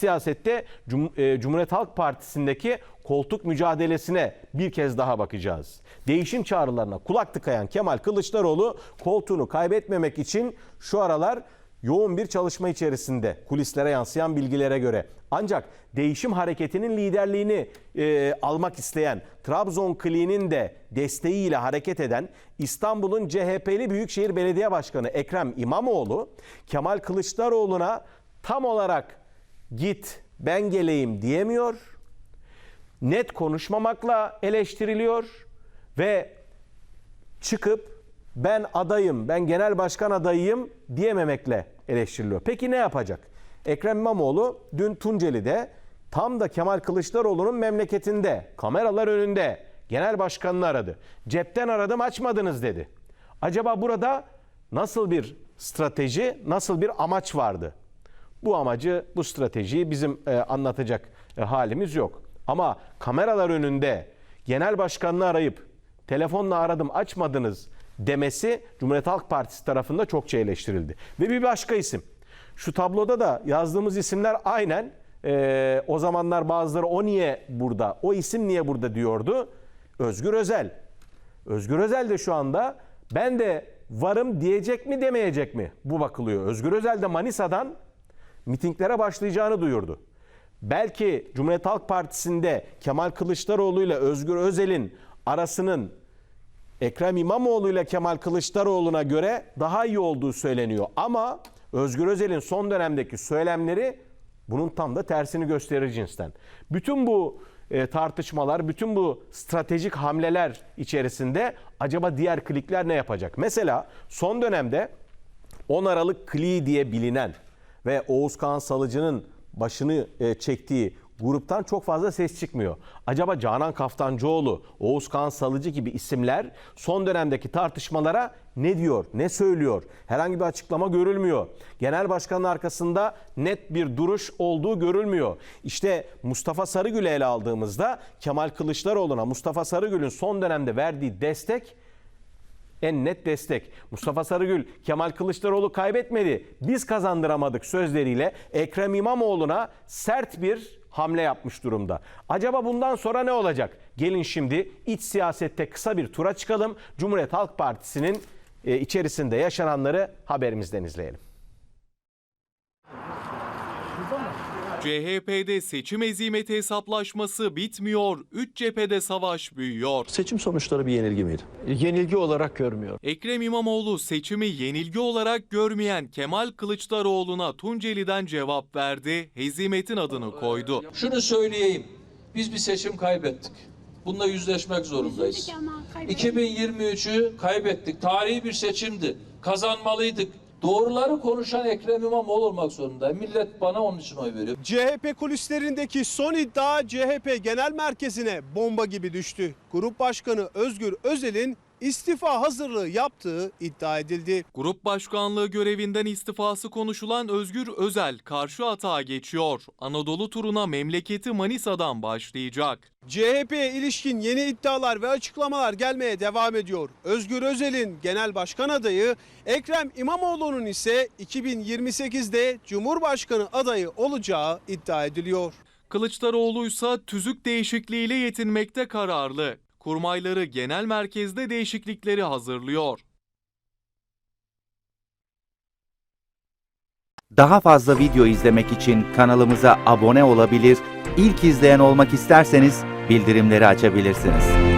siyasette Cum- e, Cumhuriyet Halk Partisi'ndeki koltuk mücadelesine bir kez daha bakacağız. Değişim çağrılarına kulak tıkayan Kemal Kılıçdaroğlu koltuğunu kaybetmemek için şu aralar yoğun bir çalışma içerisinde kulislere yansıyan bilgilere göre. Ancak değişim hareketinin liderliğini e, almak isteyen Trabzon Kliği'nin de desteğiyle hareket eden İstanbul'un CHP'li Büyükşehir Belediye Başkanı Ekrem İmamoğlu Kemal Kılıçdaroğlu'na tam olarak git ben geleyim diyemiyor. Net konuşmamakla eleştiriliyor ve çıkıp ben adayım, ben genel başkan adayıyım diyememekle eleştiriliyor. Peki ne yapacak? Ekrem İmamoğlu dün Tunceli'de tam da Kemal Kılıçdaroğlu'nun memleketinde, kameralar önünde genel başkanını aradı. Cepten aradım açmadınız dedi. Acaba burada nasıl bir strateji, nasıl bir amaç vardı? Bu amacı, bu stratejiyi bizim e, anlatacak e, halimiz yok. Ama kameralar önünde genel başkanını arayıp telefonla aradım açmadınız demesi Cumhuriyet Halk Partisi tarafında çokça eleştirildi. Ve bir başka isim. Şu tabloda da yazdığımız isimler aynen e, o zamanlar bazıları o niye burada, o isim niye burada diyordu. Özgür Özel. Özgür Özel de şu anda ben de varım diyecek mi demeyecek mi? Bu bakılıyor. Özgür Özel de Manisa'dan mitinglere başlayacağını duyurdu. Belki Cumhuriyet Halk Partisi'nde Kemal Kılıçdaroğlu ile Özgür Özel'in arasının Ekrem İmamoğlu ile Kemal Kılıçdaroğlu'na göre daha iyi olduğu söyleniyor. Ama Özgür Özel'in son dönemdeki söylemleri bunun tam da tersini gösterir cinsten. Bütün bu e, tartışmalar, bütün bu stratejik hamleler içerisinde acaba diğer klikler ne yapacak? Mesela son dönemde 10 Aralık Kli diye bilinen ve Oğuz Kağan Salıcı'nın başını e, çektiği gruptan çok fazla ses çıkmıyor. Acaba Canan Kaftancıoğlu, Oğuz Kağan Salıcı gibi isimler son dönemdeki tartışmalara ne diyor, ne söylüyor? Herhangi bir açıklama görülmüyor. Genel başkanın arkasında net bir duruş olduğu görülmüyor. İşte Mustafa Sarıgül'ü ele aldığımızda Kemal Kılıçdaroğlu'na Mustafa Sarıgül'ün son dönemde verdiği destek en net destek. Mustafa Sarıgül, Kemal Kılıçdaroğlu kaybetmedi. Biz kazandıramadık sözleriyle Ekrem İmamoğlu'na sert bir hamle yapmış durumda. Acaba bundan sonra ne olacak? Gelin şimdi iç siyasette kısa bir tura çıkalım. Cumhuriyet Halk Partisi'nin e, içerisinde yaşananları haberimizden izleyelim. CHP'de seçim ezimeti hesaplaşması bitmiyor, üç cephede savaş büyüyor. Seçim sonuçları bir yenilgi miydi? yenilgi olarak görmüyor. Ekrem İmamoğlu seçimi yenilgi olarak görmeyen Kemal Kılıçdaroğlu'na Tunceli'den cevap verdi, hezimetin adını koydu. Şunu söyleyeyim. Biz bir seçim kaybettik. Bununla yüzleşmek zorundayız. Üzüldük ama kaybettik. 2023'ü kaybettik. Tarihi bir seçimdi. Kazanmalıydık. Doğruları konuşan Ekrem İmamoğlu olmak zorunda. Millet bana onun için oy veriyor. CHP kulislerindeki son iddia CHP Genel Merkezi'ne bomba gibi düştü. Grup Başkanı Özgür Özel'in istifa hazırlığı yaptığı iddia edildi. Grup başkanlığı görevinden istifası konuşulan Özgür Özel karşı atağa geçiyor. Anadolu turuna memleketi Manisa'dan başlayacak. CHP'ye ilişkin yeni iddialar ve açıklamalar gelmeye devam ediyor. Özgür Özel'in genel başkan adayı, Ekrem İmamoğlu'nun ise 2028'de Cumhurbaşkanı adayı olacağı iddia ediliyor. Kılıçdaroğlu ise tüzük değişikliğiyle yetinmekte kararlı. Kurmayları genel merkezde değişiklikleri hazırlıyor. Daha fazla video izlemek için kanalımıza abone olabilir, ilk izleyen olmak isterseniz bildirimleri açabilirsiniz.